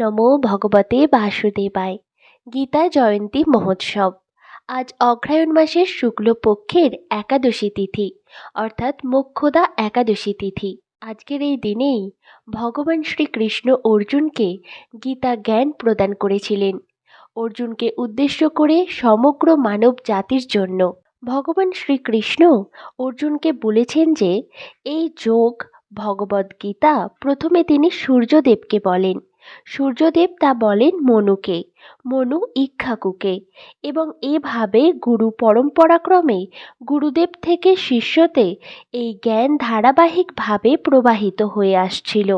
নমো ভগবতে বাসুদেবায়। গীতা জয়ন্তী মহোৎসব। আজ অগ্রহায়ণ মাসের শুক্লপক্ষের একাদশী তিথি, অর্থাৎ মোক্ষদা একাদশী তিথি। আজকের এই দিনেই ভগবান শ্রীকৃষ্ণ অর্জুনকে গীতা জ্ঞান প্রদান করেছিলেন। অর্জুনকে উদ্দেশ্য করে সমগ্র মানব জাতির জন্য ভগবান শ্রীকৃষ্ণ অর্জুনকে বলেছেন যে, এই যোগ ভগবদ্গীতা প্রথমে তিনি সূর্যদেবকে বলেন। সূর্যদেব তা বলেন মনুকে, মনু ইক্ষাকুকে, এবং এভাবে গুরু পরম্পরাক্রমে গুরুদেব থেকে শিষ্যতে এই জ্ঞান ধারাবাহিকভাবে প্রবাহিত হয়ে আসছিল।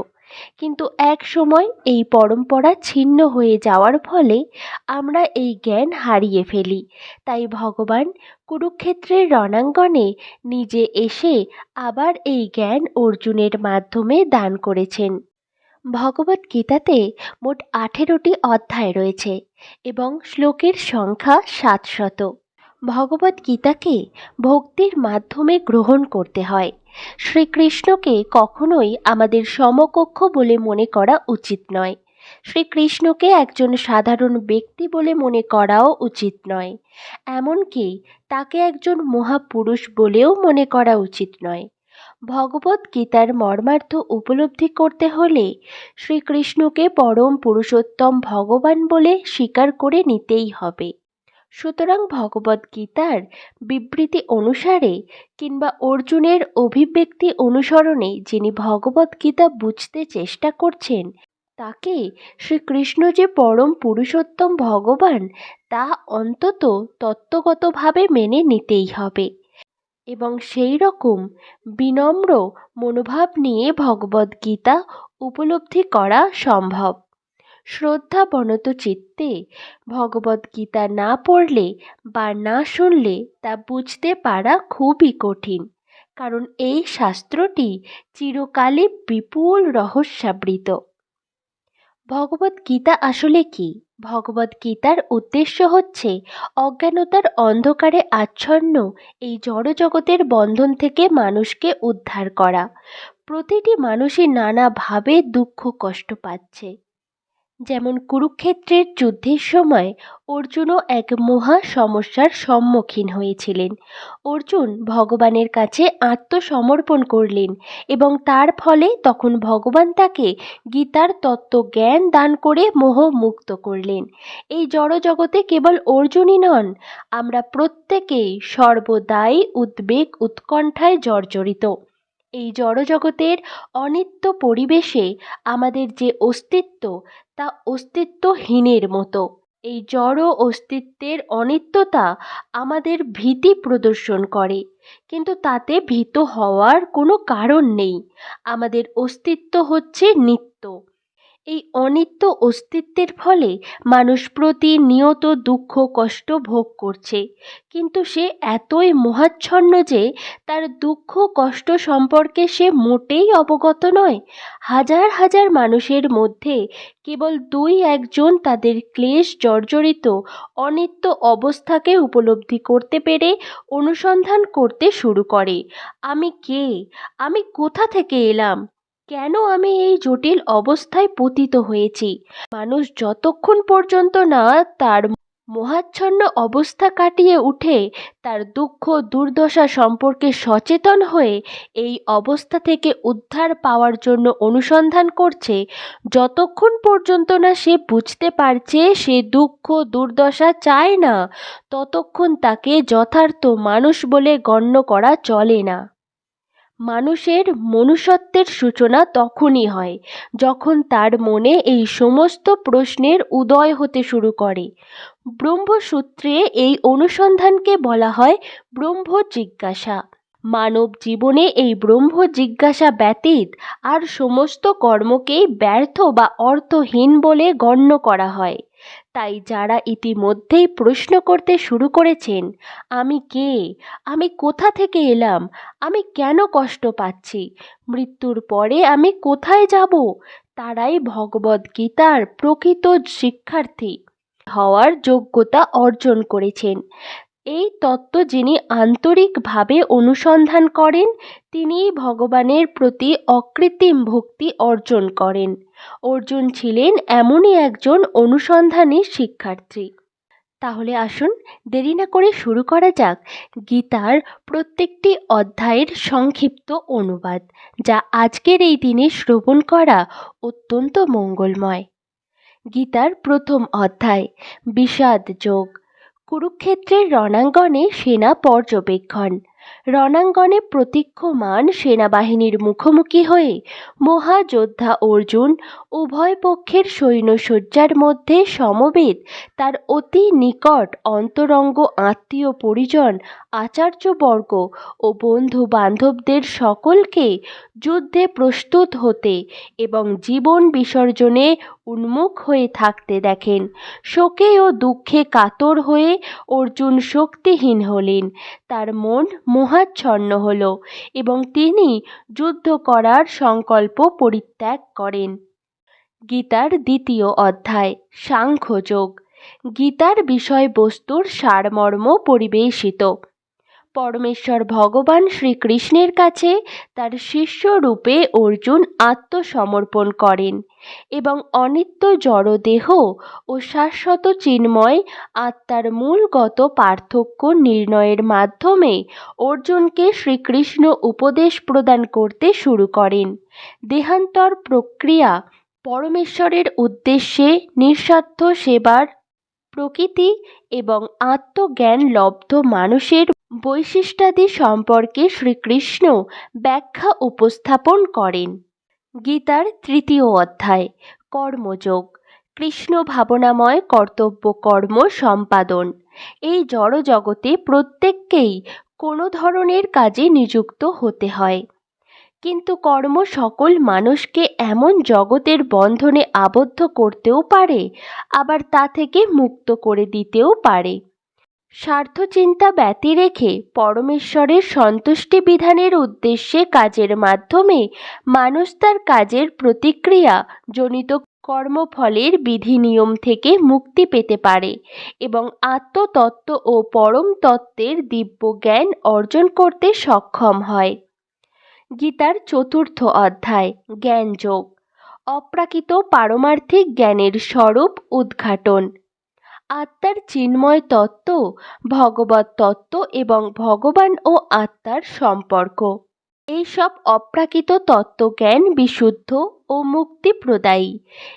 কিন্তু এক সময় এই পরম্পরা ছিন্ন হয়ে যাওয়ার ফলে আমরা এই জ্ঞান হারিয়ে ফেলি। তাই ভগবান কুরুক্ষেত্রের রণাঙ্গনে নিজে এসে আবার এই জ্ঞান অর্জুনের মাধ্যমে দান করেছেন। ভগবদ্গীতাতে মোট আঠেরোটি অধ্যায় রয়েছে এবং শ্লোকের সংখ্যা সাতশত। ভগবদ্গীতাকে ভক্তির মাধ্যমে গ্রহণ করতে হয়। শ্রীকৃষ্ণকে কখনোই আমাদের সমকক্ষ বলে মনে করা উচিত নয়। শ্রীকৃষ্ণকে একজন সাধারণ ব্যক্তি বলে মনে করাও উচিত নয়। এমনকি তাকে একজন মহাপুরুষ বলেও মনে করা উচিত নয়। ভগবত গীতার মর্মার্থ উপলব্ধি করতে হলে শ্রীকৃষ্ণকে পরম পুরুষোত্তম ভগবান বলে স্বীকার করে নিতেই হবে। সুতরাং ভগবত গীতার বিবৃতি অনুসারে কিংবা অর্জুনের অভিব্যক্তি অনুসরণে যিনি ভগবত গীতা বুঝতে চেষ্টা করছেন, তাকে শ্রীকৃষ্ণ যে পরম পুরুষোত্তম ভগবান, তা অন্তত তত্ত্বগতভাবে মেনে নিতেই হবে। এবং সেই রকম বিনম্র মনোভাব নিয়ে ভগবদ্গীতা উপলব্ধি করা সম্ভব। শ্রদ্ধাবনত চিত্তে ভগবদ্গীতা না পড়লে বা না শুনলে তা বুঝতে পারা খুবই কঠিন, কারণ এই শাস্ত্রটি চিরকালে বিপুল রহস্যাবৃত। ভগবদ্গীতা আসলে কি? ভগবত গীতার উদ্দেশ্য হচ্ছে অজ্ঞানতার অন্ধকারে আচ্ছন্ন এই জড়জগতের বন্ধন থেকে মানুষকে উদ্ধার করা। প্রতিটি মানুষই নানাভাবে দুঃখ কষ্ট পাচ্ছে। যেমন কুরুক্ষেত্রের যুদ্ধের সময় অর্জুনও এক মহা সমস্যার সম্মুখীন হয়েছিলেন। অর্জুন ভগবানের কাছে আত্মসমর্পণ করলেন এবং তার ফলে তখন ভগবান তাকে গীতার তত্ত্ব জ্ঞান দান করে মোহ মুক্ত করলেন। এই জড়জগতে কেবল অর্জুনই নন, আমরা প্রত্যেকেই সর্বদাই উদ্বেগ উৎকণ্ঠায় জর্জরিত। এই জড়জগতের অনিত্য পরিবেশে আমাদের যে অস্তিত্ব তা অস্তিত্বহীনের মতো। এই জড় অস্তিত্বের অনিত্যতা আমাদের ভীতি প্রদর্শন করে, কিন্তু তাতে ভীত হওয়ার কোনো কারণ নেই। আমাদের অস্তিত্ব হচ্ছে নিত্য। এই অনিত্য অস্তিত্বের ফলে মানুষ প্রতিনিয়ত দুঃখ, কষ্ট ভোগ করছে। কিন্তু সে এতই মহাচ্ছন্ন যে তার দুঃখ, কষ্ট সম্পর্কে সে মোটেই অবগত নয়। হাজার হাজার মানুষের মধ্যে কেবল দুই একজন তাদের ক্লেশ জর্জরিত অনিত্য অবস্থাকে উপলব্ধি করতে পেরে অনুসন্ধান করতে শুরু করে। আমি কে? আমি কোথা থেকে এলাম? কেন আমি এই জটিল অবস্থায় পতিত হয়েছি? মানুষ যতক্ষণ পর্যন্ত না তার মোহাচ্ছন্ন অবস্থা কাটিয়ে উঠে, তার দুঃখ দুর্দশা সম্পর্কে সচেতন হয়ে এই অবস্থা থেকে উদ্ধার পাওয়ার জন্য অনুসন্ধান করছে, যতক্ষণ পর্যন্ত না সে বুঝতে পারছে সে দুঃখ দুর্দশা চায় না, ততক্ষণ তাকে যথার্থ মানুষ বলে গণ্য করা চলে না। মানুষের মনুষ্যত্বের সূচনা তখনই হয়, যখন তার মনে এই সমস্ত প্রশ্নের উদয় হতে শুরু করে। ব্রহ্মসূত্রে এই অনুসন্ধানকে বলা হয় ব্রহ্ম জিজ্ঞাসা মানব জীবনে এই ব্রহ্ম জিজ্ঞাসা ব্যতীত আর সমস্ত কর্মকেই ব্যর্থ বা অর্থহীন বলে গণ্য করা হয়। তাই যারা ইতিমধ্যেই প্রশ্ন করতে শুরু করেছেন, আমি কে? আমি কোথা থেকে এলাম? আমি কেন কষ্ট পাচ্ছি? মৃত্যুর পরে আমি কোথায় যাব? তারাই ভগবদ্গীতার প্রকৃত শিক্ষার্থী হওয়ার যোগ্যতা অর্জন করেছেন। এই তত্ত্ব যিনি আন্তরিকভাবে অনুসন্ধান করেন, তিনিই ভগবানের প্রতি অকৃত্রিম ভক্তি অর্জন করেন। অর্জুন ছিলেন এমনই একজন অনুসন্ধানী শিক্ষার্থী। তাহলে আসুন দেরি না করে শুরু করা যাক গীতার প্রত্যেকটি অধ্যায়ের সংক্ষিপ্ত অনুবাদ, যা আজকের এই দিনে শ্রবণ করা অত্যন্ত মঙ্গলময়। গীতার প্রথম অধ্যায়, বিষাদ যোগ। কুরুক্ষেত্রের রণাঙ্গনে সেনা পর্যবেক্ষণ। রণাঙ্গনে প্রতীক্ষমান সেনাবাহিনীর মুখোমুখি হয়ে মহাযোদ্ধা অর্জুন উভয় পক্ষের সৈন্যসজ্জার মধ্যে সমবেত তার অতি নিকট অন্তরঙ্গ আত্মীয় পরিজন, আচার্যবর্গ ও বন্ধু বান্ধবদের সকলকে যুদ্ধে প্রস্তুত হতে এবং জীবন বিসর্জনে উন্মুখ হয়ে থাকতে দেখেন। শোকে ও দুঃখে কাতর হয়ে অর্জুন শক্তিহীন হলেন। তার মন মোহাচ্ছন্ন হল এবং তিনি যুদ্ধ করার সংকল্প পরিত্যাগ করেন। গীতার দ্বিতীয় অধ্যায়, সাংখ্যযোগ। গীতার বিষয়বস্তুর সারমর্ম পরিবেশিত। পরমেশ্বর ভগবান শ্রীকৃষ্ণের কাছে তার শিষ্য রূপে অর্জুন আত্মসমর্পণ করেন এবং অনিত্য জড়দেহ ও শাশ্বত চিন্ময় আত্মার মূলগত পার্থক্য নির্ণয়ের মাধ্যমে অর্জুনকে শ্রীকৃষ্ণ উপদেশ প্রদান করতে শুরু করেন। দেহান্তর প্রক্রিয়া পরমেশ্বরের উদ্দেশ্যে নিঃস্বার্থ সেবার প্রকৃতি এবং আত্মজ্ঞান লব্ধ মানুষের বৈশিষ্ট্যাদি সম্পর্কে শ্রীকৃষ্ণ ব্যাখ্যা উপস্থাপন করেন। গীতার তৃতীয় অধ্যায়, কর্মযোগ, কৃষ্ণ ভাবনাময় কর্তব্য কর্ম সম্পাদন। এই জড়জগতে প্রত্যেককেই কোনো ধরনের কাজে নিযুক্ত হতে হয়। কিন্তু কর্ম সকল মানুষকে এমন জগতের বন্ধনে আবদ্ধ করতেও পারে, আবার তা থেকে মুক্ত করে দিতেও পারে। স্বার্থচিন্তা ব্যতি রেখে পরমেশ্বরের সন্তুষ্টি বিধানের উদ্দেশ্যে কাজের মাধ্যমে মানুষ তার কাজের প্রতিক্রিয়া, জনিত কর্মফলের বিধি নিয়ম থেকে মুক্তি পেতে পারে এবং আত্মতত্ত্ব ও পরম তত্ত্বের দিব্য জ্ঞান অর্জন করতে সক্ষম হয়। গীতার চতুর্থ অধ্যায়, জ্ঞানযোগ। অপ্রাকৃত পারমার্থিক জ্ঞানের স্বরূপ উদ্ঘাটন। আত্মার চিন্ময় তত্ত্ব ভগবত তত্ত্ব এবং ভগবান ও আত্মার সম্পর্ক। এইসব অপ্রাকৃত তত্ত্বজ্ঞান বিশুদ্ধ ও মুক্তিপ্রদায়ী।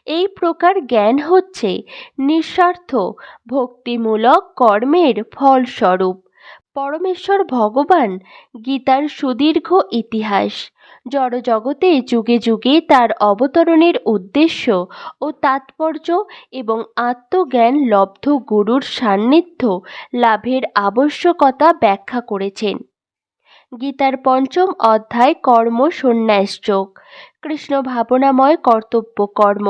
এই প্রকার জ্ঞান হচ্ছে নিঃস্বার্থ, ভক্তিমূলক কর্মের ফলস্বরূপ। পরমেশ্বর ভগবান গীতার সুদীর্ঘ ইতিহাস। জড়জগতে যুগে যুগে তার অবতরণের উদ্দেশ্য ও তাৎপর্য এবং আত্মজ্ঞান লব্ধ গুরুর সান্নিধ্য লাভের আবশ্যকতা ব্যাখ্যা করেছেন। গীতার পঞ্চম অধ্যায় কর্ম সন্ন্যাস যোগ। কৃষ্ণ ভাবনাময় কর্তব্য কর্ম।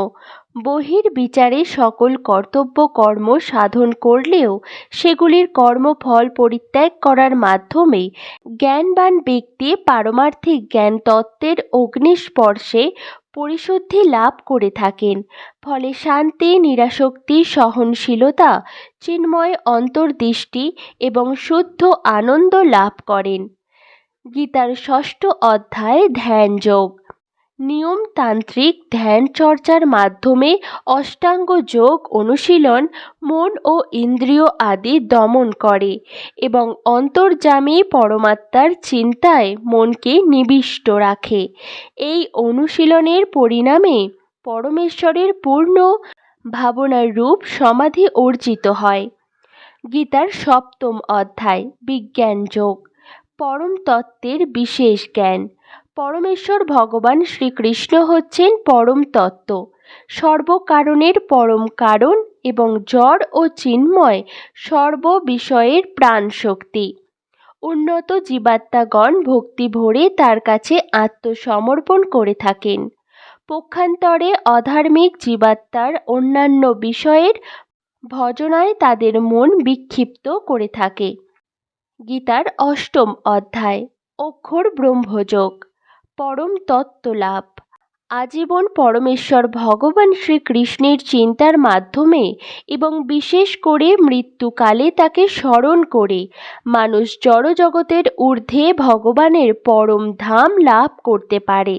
বহির বিচারে সকল কর্তব্য কর্ম সাধন করলেও সেগুলির কর্মফল পরিত্যাগ করার মাধ্যমে জ্ঞানবান ব্যক্তি পারমার্থিক জ্ঞান তত্ত্বের অগ্নিস্পর্শে পরিশুদ্ধি লাভ করে থাকেন। ফলে শান্তি নিরাসক্তি সহনশীলতা, চিন্ময় অন্তর্দৃষ্টি এবং শুদ্ধ আনন্দ লাভ করেন। গীতার ষষ্ঠ অধ্যায় ধ্যান যোগ নিয়মতান্ত্রিক ধ্যান চর্চার মাধ্যমে অষ্টাঙ্গ যোগ অনুশীলন, মন ও ইন্দ্রিয় আদি দমন করে এবং অন্তর্যামী পরমাত্মার চিন্তায় মনকে নিবিষ্ট রাখে। এই অনুশীলনের পরিণামে পরমেশ্বরের পূর্ণ ভাবনার রূপ সমাধি অর্জিত হয়। গীতার সপ্তম অধ্যায়, বিজ্ঞান যোগ, পরম তত্ত্বের বিশেষ জ্ঞান। পরমেশ্বর ভগবান শ্রীকৃষ্ণ হচ্ছেন পরম তত্ত্ব। সর্বকারণের পরম কারণ এবং জড় ও চিন্ময় সর্ব বিষয়ের প্রাণ শক্তি উন্নত জীবাত্মাগণ ভক্তি ভরে তার কাছে আত্মসমর্পণ করে থাকেন। পক্ষান্তরে অধার্মিক জীবাত্মার অন্যান্য বিষয়ের ভজনায় তাদের মন বিক্ষিপ্ত করে থাকে। গীতার অষ্টম অধ্যায়, অক্ষর ব্রহ্মযোগ। পরম তত্ত্ব লাভ। আজীবন পরমেশ্বর ভগবান শ্রীকৃষ্ণের চিন্তার মাধ্যমে এবং বিশেষ করে মৃত্যুকালে তাকে স্মরণ করে মানুষ জড়জগতের ঊর্ধ্বে ভগবানের পরম ধাম লাভ করতে পারে।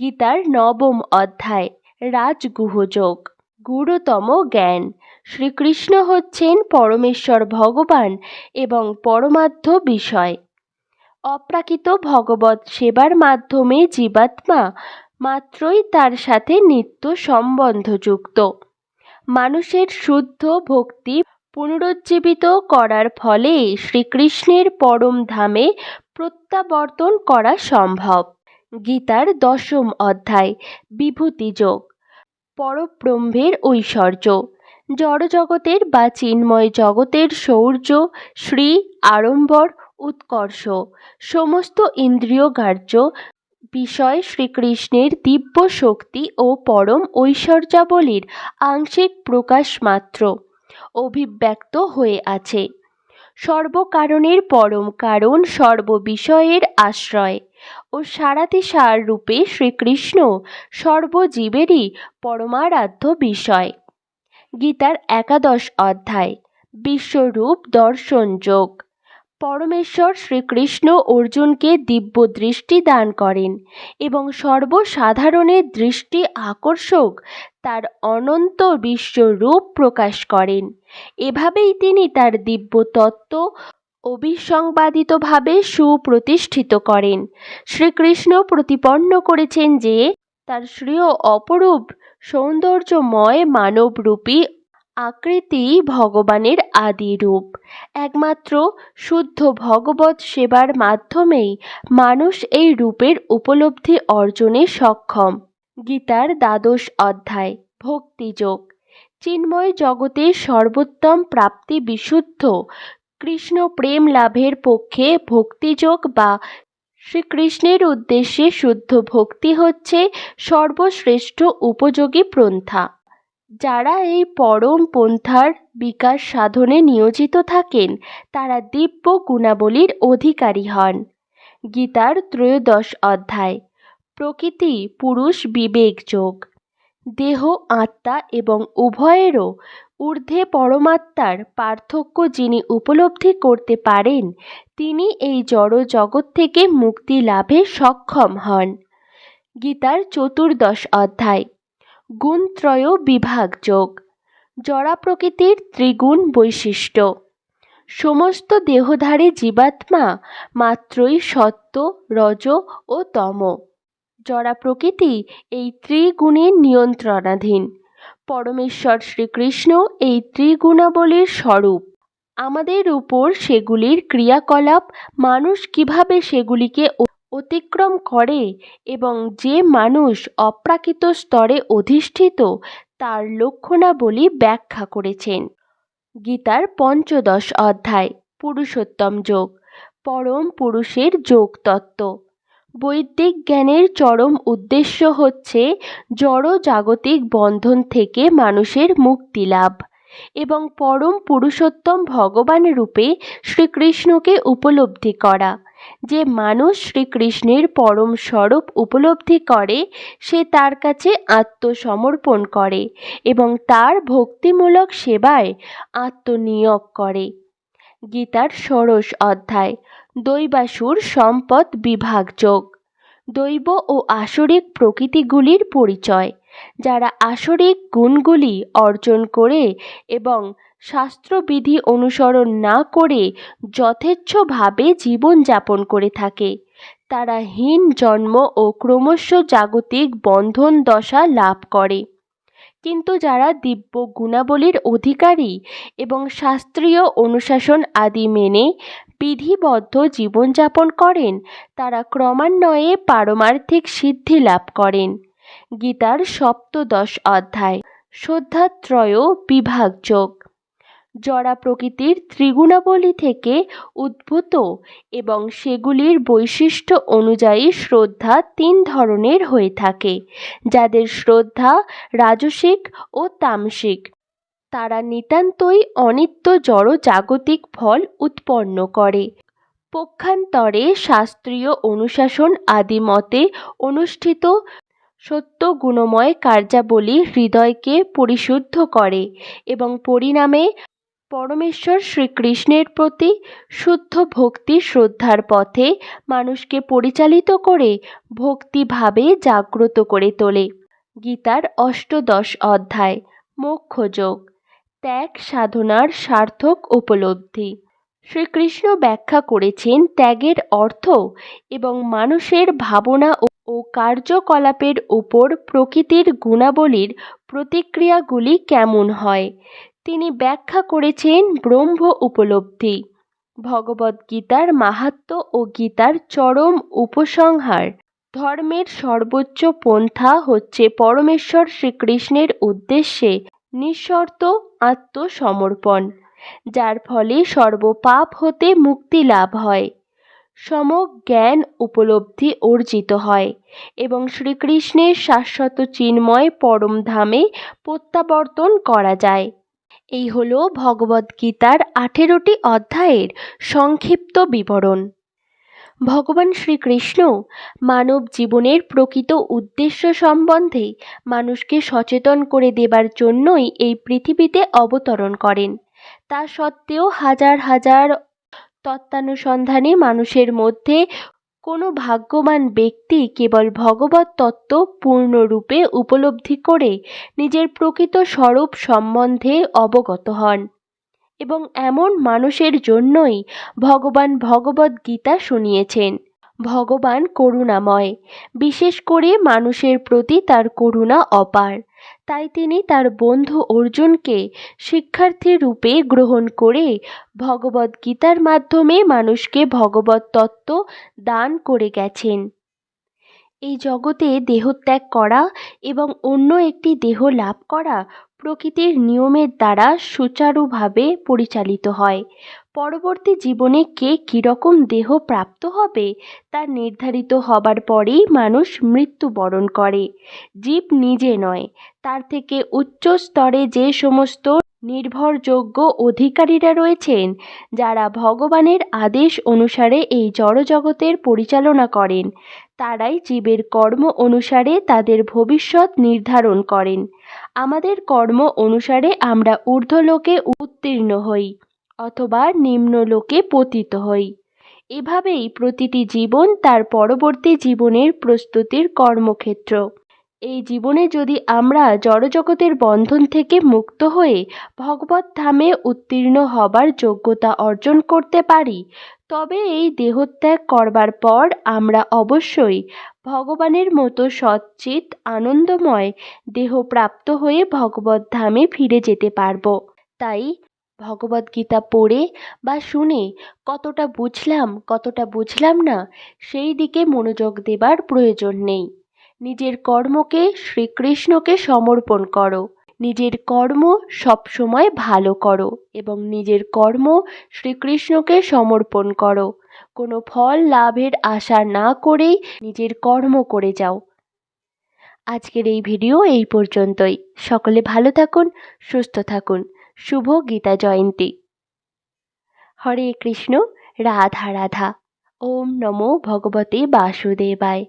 গীতার নবম অধ্যায় রাজগুহযোগ গুরুতম জ্ঞান। শ্রীকৃষ্ণ হচ্ছেন পরমেশ্বর ভগবান এবং পরমার্থ বিষয়। অপ্রাকৃত ভগবত সেবার মাধ্যমে জীবাত্মা মাত্রই তার সাথে নিত্য সম্বন্ধযুক্ত। মানুষের শুদ্ধ ভক্তি পুনরুজ্জীবিত করার ফলে শ্রীকৃষ্ণের পরম ধামে প্রত্যাবর্তন করা সম্ভব। গীতার দশম অধ্যায় বিভূতিযোগ পরব্রহ্মের ঐশ্বর্য। জড়জগতের বা চিন্ময় জগতের শৌর্য শ্রী, আড়ম্বর উৎকর্ষ। সমস্ত ইন্দ্রিয়গ্রাহ্য বিষয় শ্রীকৃষ্ণের দিব্য শক্তি ও পরম ঐশ্বর্যাবলীর আংশিক প্রকাশ মাত্র, অভিব্যক্ত হয়ে আছে। সর্বকারণের পরম কারণ সর্ববিষয়ের আশ্রয় ও সারাতে সার রূপে শ্রীকৃষ্ণ সর্বজীবেরই পরমারাধ্য বিষয়। গীতার একাদশ অধ্যায়, বিশ্বরূপ দর্শন যোগ। পরমেশ্বর শ্রীকৃষ্ণ অর্জুনকে দিব্য দৃষ্টি দান করেন এবং সর্বসাধারণের দৃষ্টি আকর্ষক, তার অনন্ত বিশ্বরূপ প্রকাশ করেন। এভাবেই তিনি তার দিব্য তত্ত্ব অবিসংবাদিতভাবে সুপ্রতিষ্ঠিত করেন। শ্রীকৃষ্ণ প্রতিপন্ন করেছেন যে, তার শ্রেয় অপরূপ সৌন্দর্যময় মানবরূপী আকৃতি ভগবানের আদি রূপ একমাত্র শুদ্ধ ভগবত সেবার মাধ্যমেই মানুষ এই রূপের উপলব্ধি অর্জনে সক্ষম। গীতার দ্বাদশ অধ্যায়, ভক্তিযোগ। চিন্ময় জগতের সর্বোত্তম প্রাপ্তি বিশুদ্ধ। কৃষ্ণ প্রেম লাভের পক্ষে ভক্তিযোগ বা শ্রীকৃষ্ণের উদ্দেশ্যে শুদ্ধ ভক্তি হচ্ছে সর্বশ্রেষ্ঠ উপযোগী পন্থা যারা এই পরম পন্থার বিকাশ সাধনে নিয়োজিত থাকেন, তারা দিব্য গুণাবলীর অধিকারী হন। গীতার ত্রয়োদশ অধ্যায়, প্রকৃতি পুরুষ বিবেক যোগ। দেহ আত্মা এবং উভয়েরও ঊর্ধ্বে পরমাত্মার পার্থক্য যিনি উপলব্ধি করতে পারেন, তিনি এই জড় জগৎ থেকে মুক্তি লাভে সক্ষম হন। গীতার চতুর্দশ অধ্যায় গুণত্রয় বিভাগ যোগ। জড়া প্রকৃতির ত্রিগুণ বৈশিষ্ট্য। সমস্ত দেহধারী জীবাত্মা মাত্রই সত্য, রজ ও তম। জড়া প্রকৃতি এই ত্রিগুণের নিয়ন্ত্রণাধীন। পরমেশ্বর শ্রীকৃষ্ণ এই ত্রিগুণাবলীর স্বরূপ। আমাদের উপর সেগুলির ক্রিয়াকলাপ মানুষ কীভাবে সেগুলিকে অতিক্রম করে এবং যে মানুষ অপ্রাকৃত স্তরে অধিষ্ঠিত, তার লক্ষণাবলী ব্যাখ্যা করেছেন। গীতার পঞ্চদশ অধ্যায়, পুরুষোত্তম যোগ, পরম পুরুষের যোগ তত্ত্ব বৈদিক জ্ঞানের চরম উদ্দেশ্য হচ্ছে জড় জাগতিক বন্ধন থেকে মানুষের মুক্তি লাভ। এবং পরম পুরুষোত্তম ভগবান রূপে শ্রীকৃষ্ণকে উপলব্ধি করা। যে মানুষ শ্রীকৃষ্ণের পরম স্বরূপ উপলব্ধি করে, সে তার কাছে আত্মসমর্পণ করে এবং তার ভক্তিমূলক সেবায় আত্মনিয়োগ করে। গীতার ষোড়শ অধ্যায়, দৈবাসুর সম্পদ বিভাগ যোগ। দৈব ও আসরিক প্রকৃতিগুলির পরিচয়। যারা আসরিক গুণগুলি অর্জন করে এবং শাস্ত্রবিধি অনুসরণ না করে যথেচ্ছভাবে জীবনযাপন করে থাকে, তারা হীন জন্ম ও ক্রমশ জাগতিক বন্ধন দশা লাভ করে। কিন্তু যারা দিব্য গুণাবলীর অধিকারী এবং শাস্ত্রীয় অনুশাসন আদি মেনে বিধিবদ্ধ জীবনযাপন করেন, তারা ক্রমান্বয়ে পারমার্থিক সিদ্ধি লাভ করেন। গীতার সপ্তদশ অধ্যায় শ্রদ্ধাত্রয় বিভাগ যোগ জড়া প্রকৃতির ত্রিগুণাবলী থেকে উদ্ভূত এবং সেগুলির বৈশিষ্ট্য অনুযায়ী শ্রদ্ধা তিন ধরনের হয়ে থাকে, যাদের শ্রদ্ধা রাজসিক ও তামসিক। তারা নিতান্তই অনিত্য জড় জাগতিক ফল উৎপন্ন করে। পক্ষান্তরে শাস্ত্রীয় অনুশাসন আদি মতে অনুষ্ঠিত সত্য গুণময় কার্যাবলী হৃদয়কে পরিশুদ্ধ করে এবং পরিণামে পরমেশ্বর শ্রীকৃষ্ণের প্রতি শুদ্ধ ভক্তি শ্রদ্ধার পথে মানুষকে পরিচালিত করে ভক্তিভাবে জাগ্রত করে তোলে। গীতার অষ্টদশ অধ্যায়, মোক্ষযোগ, ত্যাগ সাধনার সার্থক উপলব্ধি। শ্রীকৃষ্ণ ব্যাখ্যা করেছেন ত্যাগের অর্থ এবং মানুষের ভাবনা ও কার্যকলাপের উপর প্রকৃতির গুণাবলীর প্রতিক্রিয়াগুলি কেমন হয়? তিনি ব্যাখ্যা করেছেন ব্রহ্ম উপলব্ধি। ভগবদ্গীতার মাহাত্ম ও গীতার চরম উপসংহার। ধর্মের সর্বোচ্চ পন্থা হচ্ছে পরমেশ্বর শ্রীকৃষ্ণের উদ্দেশ্যে নিঃশর্ত আত্মসমর্পণ, যার ফলে সর্বপাপ হতে মুক্তি লাভ হয়। সমজ্ঞান উপলব্ধি অর্জিত হয় এবং শ্রীকৃষ্ণের শাশ্বত চিন্ময় পরম ধামে প্রত্যাবর্তন করা যায়। এই হল ভগবদ্গীতার আঠেরোটি অধ্যায়ের সংক্ষিপ্ত বিবরণ। ভগবান শ্রীকৃষ্ণ মানব জীবনের প্রকৃত উদ্দেশ্য সম্বন্ধে মানুষকে সচেতন করে দেবার জন্যই এই পৃথিবীতে অবতরণ করেন। তা সত্ত্বেও হাজার হাজার তত্ত্বানুসন্ধানে মানুষের মধ্যে কোনো ভাগ্যবান ব্যক্তি কেবল ভগবত তত্ত্ব পূর্ণরূপে উপলব্ধি করে নিজের প্রকৃত স্বরূপ সম্বন্ধে অবগত হন এবং এমন মানুষের জন্যই ভগবান ভগবদ গীতা শুনিয়েছেন। ভগবান করুণাময়, বিশেষ করে মানুষের প্রতি তার করুণা অপার। তাই তিনি তার বন্ধু অর্জুনকে শিক্ষার্থী রূপে গ্রহণ করে ভগবদ্গীতার মাধ্যমে মানুষকে ভগবত তত্ত্ব দান করে গেছেন। এই জগতে দেহত্যাগ করা এবং অন্য একটি দেহ লাভ করা প্রকৃতির নিয়মের দ্বারা সুচারুভাবে পরিচালিত হয়। পরবর্তী জীবনে কে কীরকম দেহ প্রাপ্ত হবে তা নির্ধারিত হবার পরেই মানুষ মৃত্যুবরণ করে। জীব নিজে নয়, তার থেকে উচ্চ স্তরে যে সমস্ত নির্ভরযোগ্য অধিকারীরা রয়েছেন, যারা ভগবানের আদেশ অনুসারে এই জড়জগতের পরিচালনা করেন। তারাই জীবের কর্ম অনুসারে তাদের ভবিষ্যৎ নির্ধারণ করেন। আমাদের কর্ম অনুসারে আমরা ঊর্ধ্বলোকে উত্তীর্ণ হই, অথবা নিম্নলোকে পতিত হই। এভাবেই প্রতিটি জীবন তার পরবর্তী জীবনের প্রস্তুতির কর্মক্ষেত্র। এই জীবনে যদি আমরা জড়জগতের বন্ধন থেকে মুক্ত হয়ে ভগবত ধামে উত্তীর্ণ হবার যোগ্যতা অর্জন করতে পারি, তবে এই দেহত্যাগ করবার পর আমরা অবশ্যই ভগবানের মতো সচ্চিত, আনন্দময় দেহ প্রাপ্ত হয়ে ভগবত ধামে ফিরে যেতে পারব। তাই ভগবদ্গীতা পড়ে বা শুনে কতটা বুঝলাম কতটা বুঝলাম না, সেই দিকে মনোযোগ দেবার প্রয়োজন নেই। নিজের কর্মকে শ্রীকৃষ্ণকে সমর্পণ করো। নিজের কর্ম সবসময় ভালো করো এবং নিজের কর্ম শ্রীকৃষ্ণকে সমর্পণ করো। কোনো ফল লাভের আশা না করেই নিজের কর্ম করে যাও। আজকের এই ভিডিও এই পর্যন্তই। সকলে ভালো থাকুন, সুস্থ থাকুন। শুভ গীতা জয়ন্তী। হরে কৃষ্ণ, রাধা রাধা। ওম নমো ভগবতে বাসুদেবায়।